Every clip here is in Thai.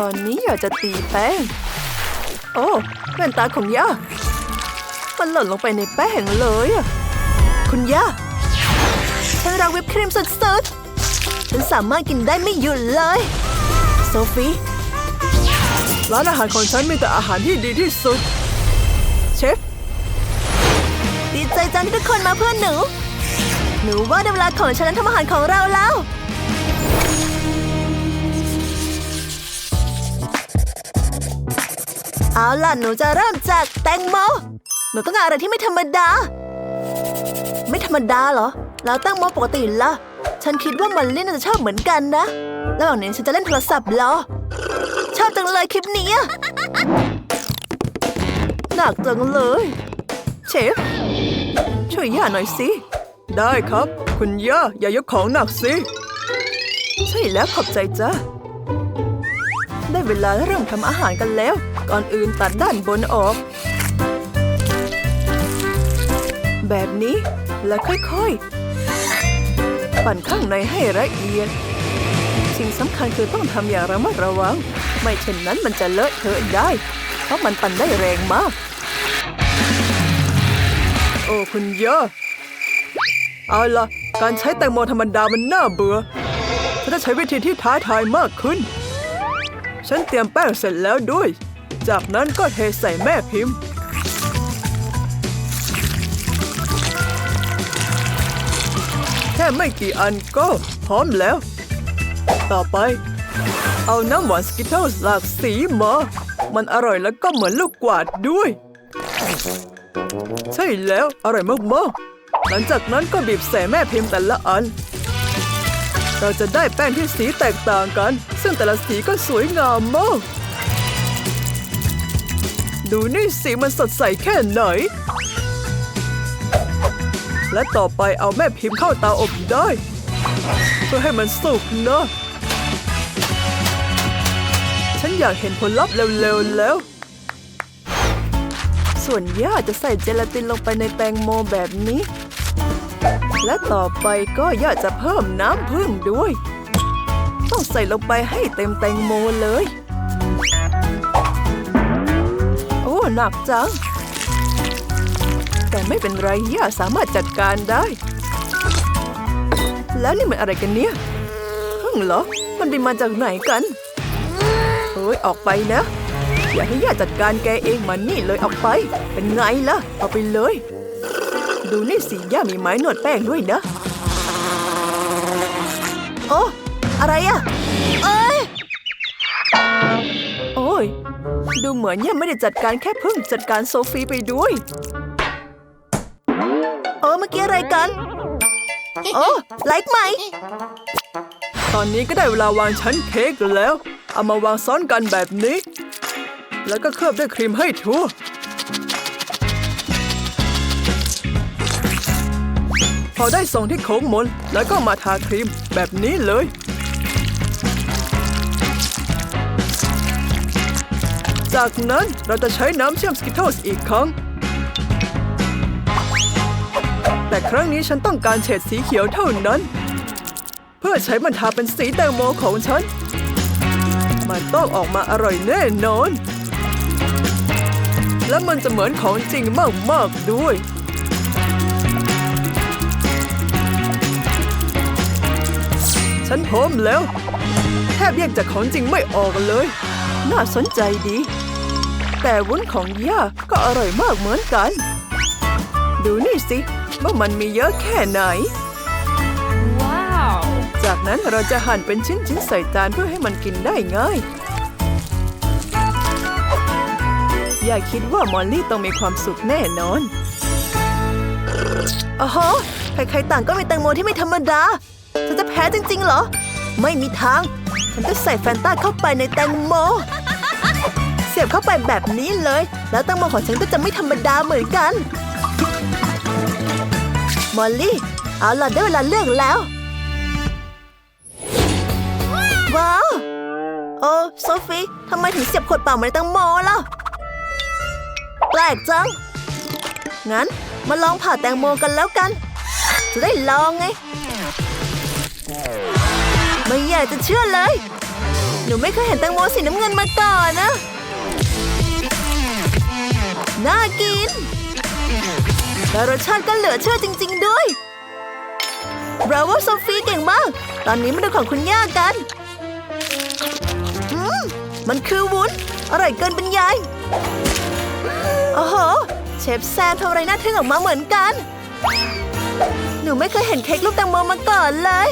ตอนนี้อยากจะตีแป้ง โอ้แว่นตาของย่า มันหล่นลงไปในแป้งเลยอะคุณย่า ฉันรักวิปครีมสุดๆ ฉันสามารถกินได้ไม่หยุดเลย โซฟีร้านอาหารของฉันมีแต่อาหารที่ดีที่สุด เชฟ ดีใจจังที่ทุกคนมาเพื่อนหนู หนูว่าได้เวลาของฉันทำอาหารของเราแล้ว เอาล่ะหนูจะเริ่มจากแตงโมหนูต้องการอะไรที่ไม่ธรรมดา ไม่ธรรมดาเหรอ แล้วแตงโมปกติล่ะ ฉันคิดว่ามันเล่นน่าจะชอบเหมือนกันนะระหว่างนี้ฉันจะเล่นโทรศัพท์เหรอ ชอบจังเลยคลิปนี้หนักจังเลยเชฟช่วยย่าหน่อยสิได้ครับ คุณย่าอย่ายกของหนักสิใช่แล้วขอบใจจ้าได้เวลาเริ่มทำอาหารกันแล้ว ก่อนอื่นตัดด้านบนออก แบบนี้แล้วค่อยๆ ปั่นข้างในให้ละเอียด สิ่งสำคัญคือต้องทำอย่างระมัดระวัง ไม่เช่นนั้นมันจะเลอะเทอะได้ เพราะมันปั่นได้แรงมาก โอ้คุณย่าเอาละการใช้แตงโมธรรมดามันน่าเบื่อฉันจะใช้วิธีที่ท้าทายมากขึ้น ฉันเตรียมแป้งเสร็จแล้วด้วย จากนั้นก็เทใส่แม่พิมพ์แค่ไม่กี่อันก็พร้อมแล้ว ต่อไป เอาน้ำหวานสกิทเทิลหลากสีมา มันอร่อยแล้วก็เหมือนลูกกวาดด้วย ใช่แล้วอร่อยมากๆ หลังจากนั้นก็บีบใส่แม่พิมพ์แต่ละอัน เราจะได้แป้งที่สีแตกต่างกัน ซึ่งแต่ละสีก็สวยงามมาก ดูนี่สีมันสดใสแค่ไหน และต่อไปเอาแม่พิมพ์เข้าเตาอบได้ เพื่อให้มันสุกนะ ฉันอยากเห็นผลลัพธ์เร็วๆแล้ว ส่วนย่าจะใส่เจลาตินลงไปในแตงโมแบบนี้ และต่อไปก็ย่าจะเพิ่มน้ำผึ้งด้วย ต้องใส่ลงไปให้เต็มแตงโมเลย หนักจัง แต่ไม่เป็นไรย่าสามารถจัดการได้ แล้วนี่มันอะไรกันเนี่ยพึ่งเหรอ มันบินมาจากไหนกันเฮ้ยออกไปนะ อย่าให้ย่าจัดการแกเองมันนี่เลยออกไป เป็นไงล่ะ เอาไปเลย ดูนี่สิย่ามีไม้หนวดแป้งด้วยนะ โอ้อะไรอะ ดูเหมือนย่าไม่ได้จัดการแค่พึ่งจัดการโซฟีไปด้วย เออเมื่อกี้อะไรกันโอ้ไลค์ไหม ตอนนี้ก็ได้เวลาวางชั้นเค้กแล้ว เอามาวางซ้อนกันแบบนี้ แล้วก็เคลือบด้วยครีมให้ทั่วพอได้ทรงที่โค้งมนแล้วก็มาทาครีมแบบนี้เลย จากนั้นเราจะใช้น้ำเชื่อมสกิทเทิลอีกครั้ง แต่ครั้งนี้ฉันต้องการเฉดสีเขียวเท่านั้น เพื่อใช้มันทาเป็นสีแตงโมของฉัน มันต้องออกมาอร่อยแน่นอน และมันจะเหมือนของจริงมาก ๆ ด้วยฉันพร้อมแล้ว แทบแยกจากของจริงไม่ออกเลย น่าสนใจดี แต่วุ้นของย่าก็อร่อยมากเหมือนกัน ดูนี่สิ ว่ามันมีเยอะแค่ไหน Wow! จากนั้นเราจะหั่นเป็นชิ้นๆใส่จานเพื่อให้มันกินได้ง่ายอย่าคิดว่ามอลลี่ต้องมีความสุขแน่นอนอ๋อฮะใครๆต่างก็มีแตงโมที่ไม่ธรรมดาฉันจะแพ้จริงๆเหรอ ไม่มีทาง ฉันจะใส่แฟนต้าเข้าไปในแตงโมเสียบเข้าไปแบบนี้เลย แล้วแตงโมของฉันก็จะไม่ธรรมดาเหมือนกัน มอลลี่ เอาล่ะได้เวลาเลือกแล้ว ว้าว โอ้โซฟีทำไมถึงเสียบขวดเปล่ามาในตั้งโมล่ะ แปลกจัง งั้นมาลองผ่าแตงโมกันแล้วกัน จะได้ลองไง ไม่อยากจะเชื่อเลย หนูไม่เคยเห็นแตงโมสีน้ำเงินมาก่อนนะ น่ากิน และรสชาติก็เหลือเชื่อจริง ๆ ด้วยบราโวโซฟีเก่งมาก ตอนนี้มาดูของคุณย่ากันมมันคือวุ้น อร่อยเกินบรรยายโอ้โห เชฟแซมทำอะไรน่าทึ่งออกมาเหมือนกัน หนูไม่เคยเห็นเค้กลูกแตงโมมาก่อนเลย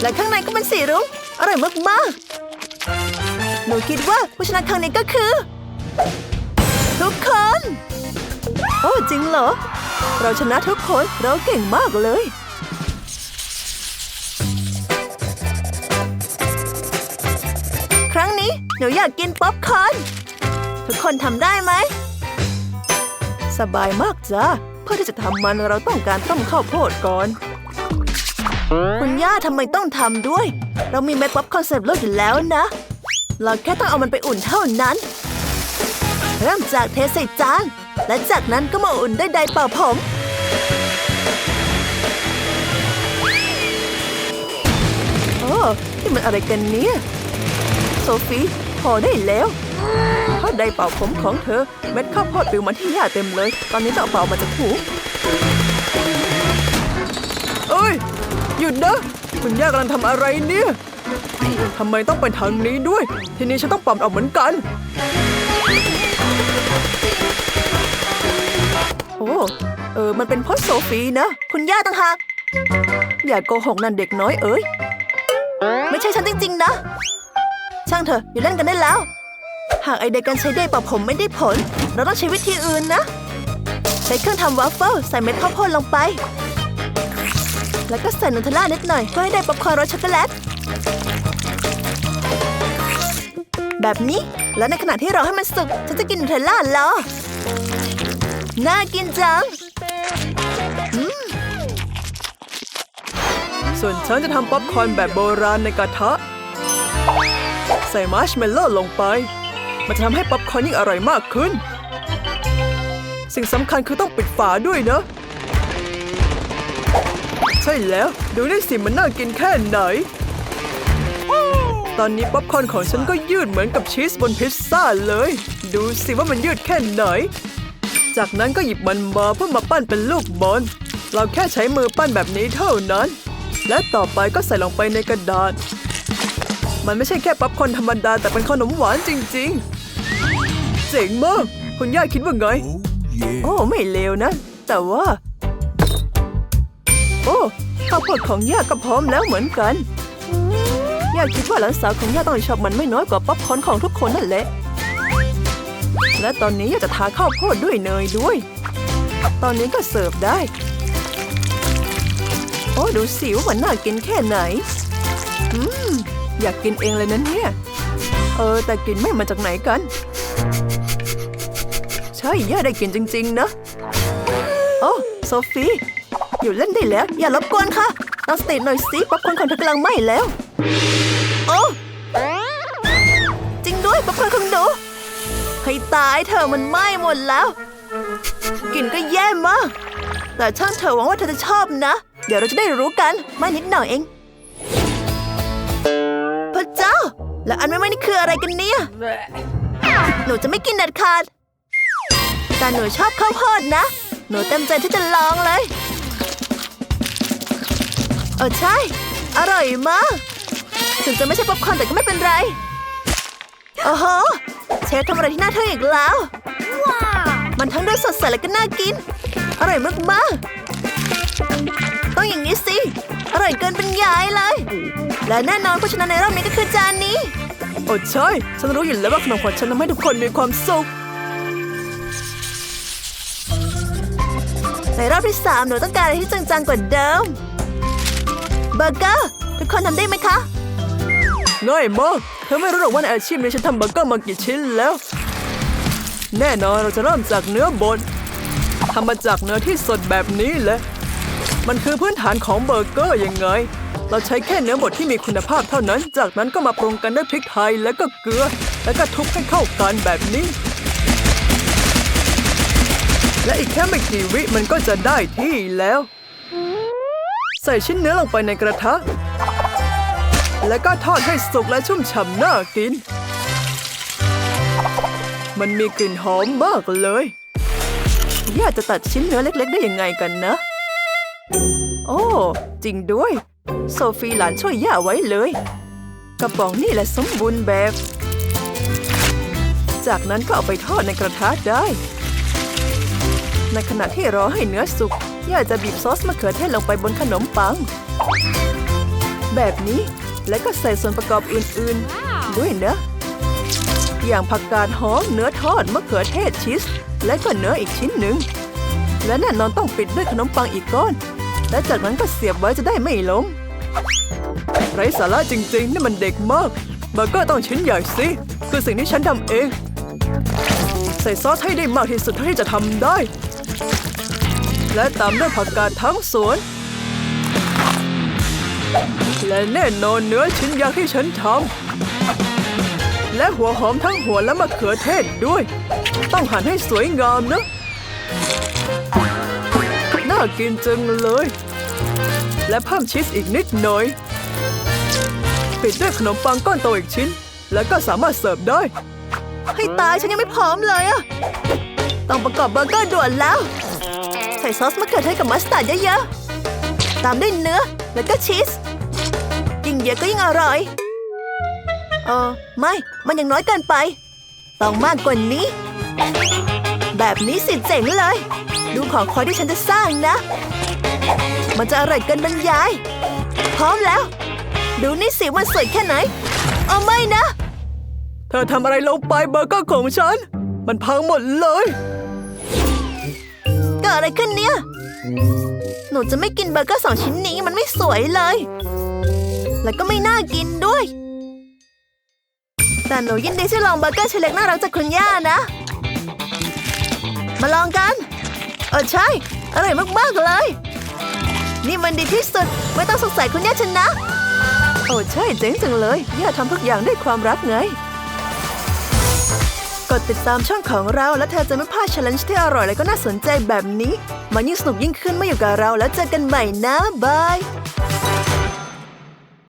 และข้างในก็เป็นสีรุ้ง อร่อยมากๆ หนูคิดว่าผู้ชนะครั้งนี้ก็คือ ทุกคน โอ้จริงเหรอ เราชนะทุกคนเราเก่งมากเลยครั้งนี้หนูอยากกินป๊อปคอร์นทุกคนทำได้ไหม สบายมากจ้าเพื่อที่จะทำมันเราต้องการต้มข้าวโพดก่อน คุณย่าทำไมต้องทำด้วย เรามีเม็ดป๊อปคอร์นเสร็จรูปอยู่แล้วนะ เราแค่ต้องเอามันไปอุ่นเท่านั้น เริ่มจากเทใส่จานและจากนั้นก็มาอุ่นด้วยไดร์เป่าผม โอ้ที่มันอะไรกันเนี่ย โซฟีพอได้แล้วถ้าะไดร์เป่าผมของเธอ เม็ดข้าวโพดปลิวมาที่หญ้าเต็มเลย ตอนนี้ต้องเอาเป่ามาจากหูเอ้ย หยุดนะ คุณย่ากำลังทำอะไรเนี่ยทำไมต้องไปทางนี้ด้วย ทีนี้ฉันต้องปรับออกเหมือนกัน เออ มันเป็นเพราะโซฟีนะ คุณย่าต่างหาก อย่าโกหกนั่นเด็กน้อยเอ้ย ไม่ใช่ฉันจริง ๆ นะ ช่างเถอะอย่าเล่นกันได้แล้ว หากไอเดียการใช้เดย์ปรับผมไม่ได้ผล เราต้องใช้วิธีอื่นนะ ใช้เครื่องทำวาฟเฟิลใส่เม็ดข้าวโพดลงไป แล้วก็ใส่นูเทลล่านิดหน่อยเพื่อให้ได้ป๊อปคอร์นรสช็อกโกแลต แบบนี้ แล้วในขณะที่เราให้มันสุกฉันจะกินนูเทลล่ารอ น่ากินจัง ส่วนฉันจะทำป๊อปคอร์นแบบโบราณในกระทะ ใส่มาร์ชเมลโล่ลงไป มันจะทำให้ป๊อปคอร์นยิ่งอร่อยมากขึ้น สิ่งสำคัญคือต้องปิดฝาด้วยนะ ใช่แล้ว ดูนี่สิมันน่ากินแค่ไหน ตอนนี้ป๊อปคอร์นของฉันก็ยืดเหมือนกับชีสบนพิซซ่าเลย ดูสิว่ามันยืดแค่ไหน จากนั้นก็หยิบมันมาเพื่อมาปั้นเป็นลูกบอล เราแค่ใช้มือปั้นแบบนี้เท่านั้น และต่อไปก็ใส่ลงไปในกระดาษ มันไม่ใช่แค่ป๊อปคอร์นธรรมดาแต่เป็นขนมหวานจริง ๆ เจ๋งมาก คุณย่าคิดว่าไง Oh, yeah. โอ้ไม่เลวนะ แต่ว่า โอ้ข้าวโพดของย่าก็พร้อมแล้วเหมือนกัน ย่าคิดว่าหลานสาวของย่าต้องชอบมันไม่น้อยกว่าป๊อปคอร์นของทุกคนนั่นแหละ และตอนนี้ย่าจะทาข้าวโพดด้วยเนยด้วย ตอนนี้ก็เสิร์ฟได้ โอ้ดูสิว่ามันน่ากินแค่ไหน อืม อยากกินเองเลยนะเนี่ย เออ แต่กินไม่มาจากไหนกัน ใช่ย่าได้กินจริง ๆ นะ โอ้โซฟีอยู่เล่นได้แล้ว อย่ารบกวนค่ะตั้งสติหน่อยสิป๊อปคอนของเธอกำลังไหม้แล้ว ให้ตายเธอมันไหม้หมดแล้วกลิ่นก็แย่มาก แต่ช่างเธอหวังว่าเธอจะชอบนะ เดี๋ยวเราจะได้รู้กันไม่นิดหน่อยเอง พระเจ้า แล้วอันไม่ไม่นี่คืออะไรกันเนี่ย หนูจะไม่กินเด็ดขาด แต่หนูชอบข้าวโพดนะ หนูเต็มใจที่จะลองเลย เออใช่ อร่อยมาก ถึงจะไม่ใช่ป๊อปคอร์นแต่ก็ไม่เป็นไร โอ้โหเชฟทำอะไรที่น่าทึ่งอีกแล้วมันทั้งด้วยสดใสและก็น่ากิน อร่อยมากๆต้องอย่างนี้สิ อร่อยเกินบรรยายเลย และแน่นอนผู้ชนะในรอบนี้ก็คือจานนี้ โอ้ใช่ ฉันรู้อยู่แล้วว่าขนมของฉันทำให้ทุกคนมีความสุข ในรอบที่สามหนูต้องการอะไรที่จังๆกว่าเดิม เบอร์เกอร์ทุกคนทำได้ไหมคะ ง่ายมากเธอไม่รู้หรอกว่าในอาชีพนี้ฉันทำเบอร์เกอร์มากี่ชิ้นแล้ว แน่นอนเราจะเริ่มจากเนื้อบดทำมาจากเนื้อที่สดแบบนี้แหละ มันคือพื้นฐานของเบอร์เกอร์ยังไง เราใช้แค่เนื้อบดที่มีคุณภาพเท่านั้น จากนั้นก็มาปรุงกันด้วยพริกไทยแล้วก็เกลือ แล้วก็ทุบให้เข้ากันแบบนี้ และอีกแค่ไม่กี่วิมันก็จะได้ที่แล้ว ใส่ชิ้นเนื้อลงไปในกระทะ แล้วก็ทอดให้สุกและชุ่มฉ่ำน่ากิน มันมีกลิ่นหอมมากเลยย่าจะตัดชิ้นเนื้อเล็ก ๆ ได้ยังไงกันนะ โอ้ จริงด้วย โซฟีหลานช่วยย่าไว้เลย กระป๋องนี่แหละสมบูรณ์แบบ จากนั้นก็เอาไปทอดในกระทะได้ ในขณะที่รอให้เนื้อสุกย่าจะบีบซอสมะเขือเทศลงไปบนขนมปัง แบบนี้ และก็ใส่ส่วนประกอบอื่นๆ ด้วยนะ อย่างผักกาดหอมเนื้อทอดมะเขือเทศชีสและก็เนื้ออีกชิ้นหนึ่ง และแน่นอนต้องปิดด้วยขนมปังอีกก้อน และจากนั้นก็เสียบไว้จะได้ไม่ล้มไร้สาระจริงๆนี่มันเด็กมากเบอร์เกอร์ต้องชิ้นใหญ่สิ คือสิ่งที่ฉันทำเอง ใส่ซอสให้ได้มากที่สุดเท่าที่จะทำได้ และตามด้วยผักกาดทั้งสวน และแน่นอนเนื้อชิ้นยักษ์ที่ฉันทำและหัวหอมทั้งหัวและมะเขือเทศด้วย ต้องหั่นให้สวยงามนะ น่ากินจังเลย และเพิ่มชีสอีกนิดหน่อย ปิดด้วยขนมปังก้อนโตอีกชิ้น แล้วก็สามารถเสิร์ฟได้ให้ตายฉันยังไม่พร้อมเลยอะต้องประกอบเบอร์เกอร์ด่วนแล้ว ใส่ซอสมะเขือเทศกับมัสตาร์ดเยอะๆ ตามด้วยเนื้อแล้วก็ชีส ยิ่งเยอะก็ยิ่งอร่อยเออไม่มันยังน้อยเกินไป ต้องมากกว่านี้ แบบนี้สิเจ๋งเลย ดูของคอยที่ฉันจะสร้างนะ มันจะอร่อยเกินบรรยาย พร้อมแล้ว ดูนี่สิมันสวยแค่ไหน เอาไม่นะ เธอทำอะไรลงไปเบอร์เกอร์ของฉัน มันพังหมดเลยเกิดอะไรขึ้นเนี่ย หนูจะไม่กินเบอร์เกอร์สองชิ้นนี้มันไม่สวยเลย แล้วก็ไม่น่ากินด้วย แต่หนูยินดีที่ลองเบอร์เกอร์ชิ้นเล็กน่ารักจากคุณย่านะ มาลองกัน เออใช่ อร่อยมาก ๆ เลย นี่มันดีที่สุด ไม่ต้องสงสัยคุณย่าฉันนะ โอ้ใช่เจ๋งจังเลย ย่าทำทุกอย่างด้วยความรักไง กดติดตามช่องของเราแล้วเธอจะไม่พลาด challenge ที่อร่อยและก็น่าสนใจแบบนี้ มันยิ่งสนุกยิ่งขึ้นเมื่ออยู่กับเราแล้วเจอกันใหม่นะบาย